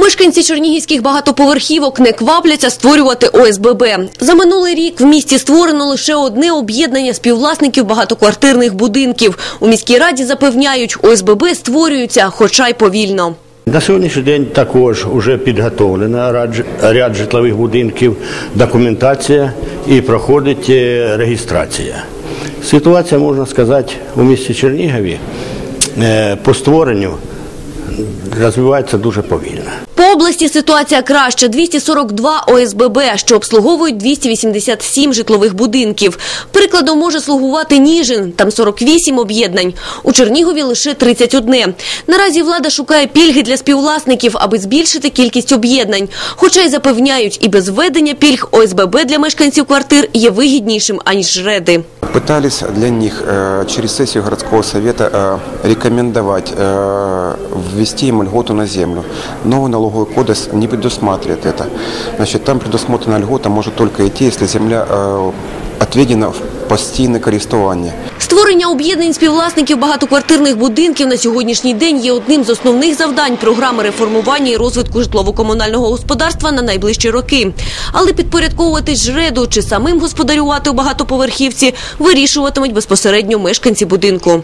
Мешканці чернігівських багатоповерхівок не квапляться створювати ОСББ. За минулий рік в місті створено лише одне об'єднання співвласників багатоквартирних будинків. У міській раді запевняють, ОСББ створюються, хоча й повільно. На сьогоднішній день також вже підготовлено ряд житлових будинків, документація і проходить е, реєстрація. Ситуація, можна сказати, у місті Чернігові е, по створенню розвивається дуже повільно. Області ситуація краща. 242 ОСББ, що обслуговують 287 житлових будинків. Прикладом може слугувати Ніжин, там 48 об'єднань. У Чернігові лише 31. Наразі влада шукає пільги для співвласників, аби збільшити кількість об'єднань. Хоча й запевняють, і без введення пільг ОСББ для мешканців квартир є вигіднішим, аніж жреди. Пытались для них э, через сессию городского совета э, рекомендовать э, ввести им льготу на землю. Новый налоговый кодекс не предусматривает это. Значит, там предусмотрена льгота может только идти, если земля отведена в постійне користування. Створення об'єднань співвласників багатоквартирних будинків на сьогоднішній день є одним з основних завдань програми реформування і розвитку житлово-комунального господарства на найближчі роки. Але підпорядковуватись жреду чи самим господарювати у багатоповерхівці вирішуватимуть безпосередньо мешканці будинку.